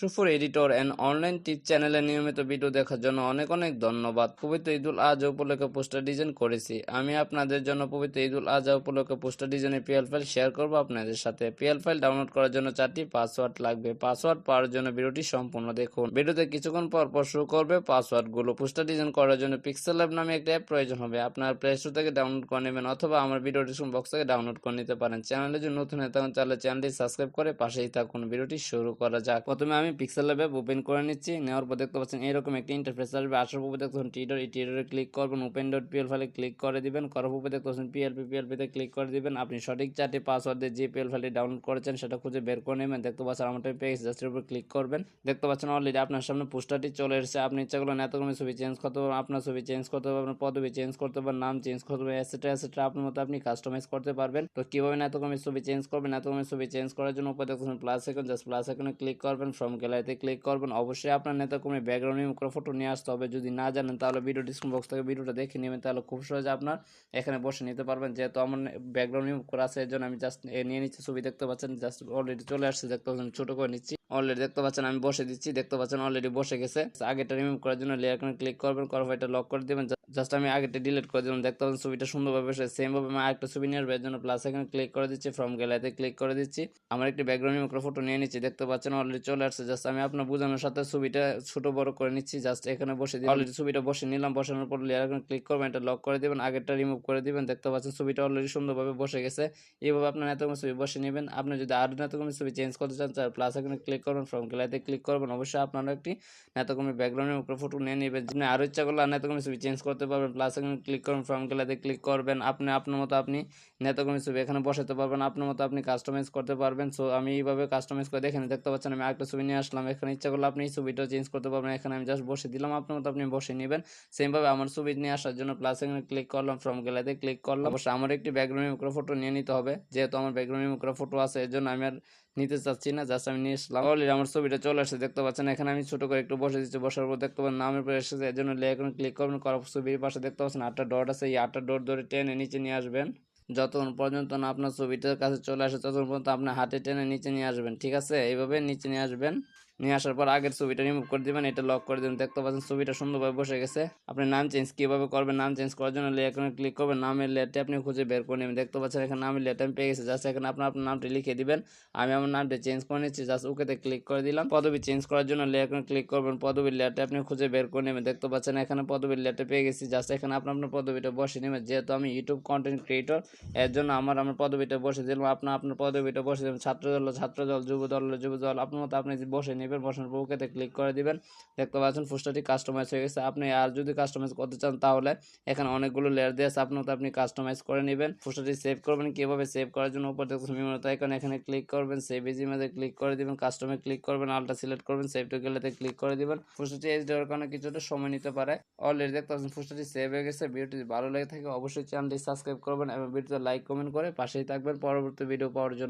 সুফর editor and online tip চ্যানেলে নিয়মিত video দেখার জন্য অনেক অনেক ধন্যবাদ। পবিত্র ঈদুল আজহা উপলক্ষে পোস্টার ডিজাইন করেছি। আমি আপনাদের জন্য পবিত্র ঈদুল আজহা উপলক্ষে পোস্টার ডিজাইনের পিএল ফাইল শেয়ার করব আপনাদের সাথে। পিএল ফাইল ডাউনলোড করার জন্য চারটি পাসওয়ার্ড লাগবে। পাসওয়ার্ড পাওয়ার জন্য ভিডিওটি সম্পূর্ণ দেখুন। ভিডিওতে কিছুক্ষণ পর পর শুরু করবে পাসওয়ার্ডগুলো পোস্টার ডিজাইন করার জন্য পিক্সেল ল্যাব নামে একটা অ্যাপ প্রয়োজন হবে। আপনার প্লে স্টোর থেকে ডাউনলোড করে নেবেন অথবা আমার ভিডিও ডিসক্রিপশন বক্স থেকে ডাউনলোড করে নিতে পারেন। চ্যানেলে যদি নতুন হয়ে তাহলে চ্যানেলটি সাবস্ক্রাইব করে পাশেই থাকুন। ভিডিওটি শুরু করা যাক। প্রথমে আমি পিক্সেল ল্যাব ওপেন করে নিচ্ছি। নেওয়ার পর দেখতে পাচ্ছেন এরকম একটি ইন্টারফেস আসবে। আসার পর দেখতে পাচ্ছেন টিডর এই টিডরে ক্লিক করবেন। ওপেন ডট পিএল ফাইলে ক্লিক করে দিবেন। করার পর দেখতে পাচ্ছেন পিএলপি পিএলপিতে ক্লিক করে দিবেন। আপনি সঠিক চারটি পাসওয়ার্ড দিয়ে যে পিএল ফাইলটি ডাউনলোড করেছেন সেটা খুঁজে বের করে নেবেন। দেখতে পাচ্ছেন আমারটা পেয়ে গেছে জাস্টের উপর ক্লিক করবেন। দেখতে পাচ্ছেন অলরেডি আপনার সামনে পোস্টারটি চলে এসেছে। আপনি ইচ্ছা করলেন এতগুলো ছবি চেঞ্জ করতে পারবেন, আপনার ছবি চেঞ্জ করতে পারবেন পদবি চেঞ্জ করতে পারবেন, নাম চেঞ্জ করতে পারবেন এসেট্রা এসেট্রা আপনার মতো আপনি কাস্টমাইজ করতে পারবেন। তো কীভাবে এত কমের ছবি চেঞ্জ করবেন, এত কমের ছবি চেঞ্জ করার জন্য উপরে দেখছেন প্লাস এখন জাস্ট প্লাস এখানে ক্লিক করবেন। ফ্রম গ্যালারিতে ক্লিক করবেন। অবশ্যই আপনার নেতা কমে ব্যাকগ্রাউন্ড করে ফটো নিয়ে আসতে হবে। যদি না জানেন, তাহলে ভিডিও ডিসক্রিপশন বক্স থেকে ভিডিওটা দেখে নেবেন। তাহলে খুব সহজে আপনার এখানে বসে নিতে পারবেন। যেহেতু আমার ব্যাকগ্রাউন্ড রিমুভ করা আছে এর জন্য আমি জাস্ট নিয়ে নিচ্ছি। ছবি দেখতে পাচ্ছেন জাস্ট অলরেডি চলে আসছে। দেখতে পাচ্ছেন, ছোটো করে নিচ্ছি। অলরেডি দেখতে পাচ্ছেন, আমি বসে দিচ্ছি। দেখতে পাচ্ছেন অলরেডি বসে গেছে। আগেটা রিমুভ করার জন্য লেয়ার ক্লিক করবেন। করার এটা লক করে দেবেন। জাস্ট আমি আগেটা ডিলিট করে দিলাম। দেখতে পাচ্ছেন, ছবিটা সুন্দরভাবে এসে সেমভাবে আমি আরেকটা ছবি নিয়ে আসবে। এর জন্য প্লাস এখানে ক্লিক করে দিচ্ছি। ফ্রম গ্যালারিতে ক্লিক করে দিচ্ছি। আমার একটি ব্যাকগ্রাউন্ড করে ফটো নিয়ে নিচ্ছি। দেখতে পাচ্ছেন অলরেডি চলে আসছে। জাস্ট আমি আপনার বোঝানোর সাথে ছবিটা ছোট বড় করে নিচ্ছি জাস্ট এখানে বসে দিই অলরেডি ছবিটা বসে নিলাম বসানোর পর লেয়ার এখানে ক্লিক করবেন এটা লক করে দিবেন আগেরটা রিমুভ করে দিবেন দেখতে পাচ্ছেন ছবিটা অলরেডি সুন্দরভাবে বসে গেছে। এইভাবে আপনার এতগুলো ছবি বসে নেবেন আপনি যদি আরও এতগুলো ছবি চেঞ্জ করতে চান তাহলে প্লাস এখানে ক্লিক করবেন ফ্রম গ্যালারিতে ক্লিক করবেন অবশ্যই আপনারা একটি নেতাকর্মী ব্যাকগ্রাউন্ডের উপরে ফটো নিয়ে নেবেন। আপনি আরও ইচ্ছা করলে নেতাকর্মী ছবি চেঞ্জ করতে পারবেন প্লাস এখানে ক্লিক করবেন ফ্রম গ্যালারিতে ক্লিক করবেন আপনি আপনার মতো আপনি নেতাকর্মী ছবি এখানে বসাতে পারবেন আপনার মতো আপনি কাস্টমাইজ করতে পারবেন। সো আমি এইভাবে কাস্টমাইজ করে দেখেন দেখতে পাচ্ছেন আমি একটা ছবি নিয়ে আসলাম। এখানে ইচ্ছা করলে আপনি এই ছবিটাও চেঞ্জ করতে পারবেন। এখানে আমি জাস্ট বসে দিলাম, আপনার মতো আপনি বসে নেবেন। সেমভাবে আমার ছবি নিয়ে আসার জন্য প্লাস এখানে ক্লিক করলাম ফ্রম গ্যালারিতে ক্লিক করলাম। অবশ্যই আমার একটি ব্যাকগ্রাউন্ড করে ফটো নিয়ে নিতে হবে। যেহেতু আমার ব্যাকগ্রাউন্ড করে ফটো আছে, এর জন্য আমি আর নিতে চাচ্ছি না জাস্ট আমি নিয়ে আসলাম। অলরেডি আমার ছবিটা চলে আসছে, দেখতে পাচ্ছেন। এখানে আমি ছোট করে একটু বসে দিচ্ছি, বসার পর দেখতে পাচ্ছেন নামের পরে এসেছে। এর জন্য লেখা ক্লিক করবেন, করার ছবির পাশে দেখতে পাচ্ছেন আটটা ডট আছে। এই আটটা ডট ধরে টেনে নিচে নিয়ে আসবেন। যতক্ষণ পর্যন্ত না আপনার ছবিটার কাছে চলে আসে, ততক্ষণ পর্যন্ত আপনার হাতে টেনে নিচে নিয়ে আসবেন, ঠিক আছে? এইভাবে নিচে নিয়ে আসবেন। নিয়ে আসার পর আগের ছবিটা রিমুভ করে দিবেন, এটা লক করে দেবেন। দেখতে পাচ্ছেন ছবিটা সুন্দরভাবে বসে গেছে। আপনি নাম চেঞ্জ কীভাবে করবেন, নাম চেঞ্জ করার জন্য এখানে ক্লিক করবেন, নামের লেটে আপনি খুঁজে বের করে নেবেন। দেখতে পাচ্ছেন এখানে নামের লেটে আমি পেয়ে গেছি। জাস্ট এখানে আপনার আপনার নামটি লিখে দিবেন। আমি আমার নামটি চেঞ্জ করে নিচ্ছি। জাস্ট ওকেতে ক্লিক করে দিলাম। পদবি চেঞ্জ করার জন্য এখানে ক্লিক করবেন। পদবির লেটে আপনি খুঁজে বের করে নেবেন। দেখতে পাচ্ছেন এখানে পদবির লেটে পেয়ে গেছি। জাস্ট এখানে আপনার আপনার পদবিটা বসে নেবেন। যেহেতু আমি ইউটিউব কন্টেন্ট ক্রিয়েটর এর জন্য আমার আমার পদবিটা বসে দিলাম। আপনার আপনার পদবিটা বসে দেবেন ছাত্র দল ছাত্র দল যুব দল যুব দল আপনার মতো আপনি বসে নেবেন বসানোর পর ওকেতে ক্লিক করে দিবেন। দেখতে পাচ্ছেন ফুস্টারটি কাস্টমাইজ হয়ে গেছে। আপনি আর যদি কাস্টমাইজ করতে চান তাহলে এখানে অনেকগুলো লেয়ার দিয়ে আপনার আপনি কাস্টমাইজ করে নেবেন। ফুস্টারটি সেভ করবেন। কীভাবে সেভ করার জন্য উপর দেখছেন মেমোরিতে এখানে এখানে ক্লিক করবেন। সেভ ইজিমেতে ক্লিক করে দিবেন। কাস্টমে ক্লিক করবেন। আলটা সিলেক্ট করবেন। সেভ টু গেলেতে ক্লিক করে দিবেন। ফুস্টারটি এইচ দেওয়ার কারণে কিছুটা সময় নিতে পারে। অলরেডি দেখতে পাচ্ছেন ফুস্টারটি সেভ হয়ে গেছে। ভিডিওটি ভালো লেগে থাকে অবশ্যই চ্যানেলটি সাবস্ক্রাইব করবেন এবং ভিডিওতে লাইক কমেন্ট করে পাশেই থাকবেন। পরবর্তী ভিডিও পাওয়ার জন্য।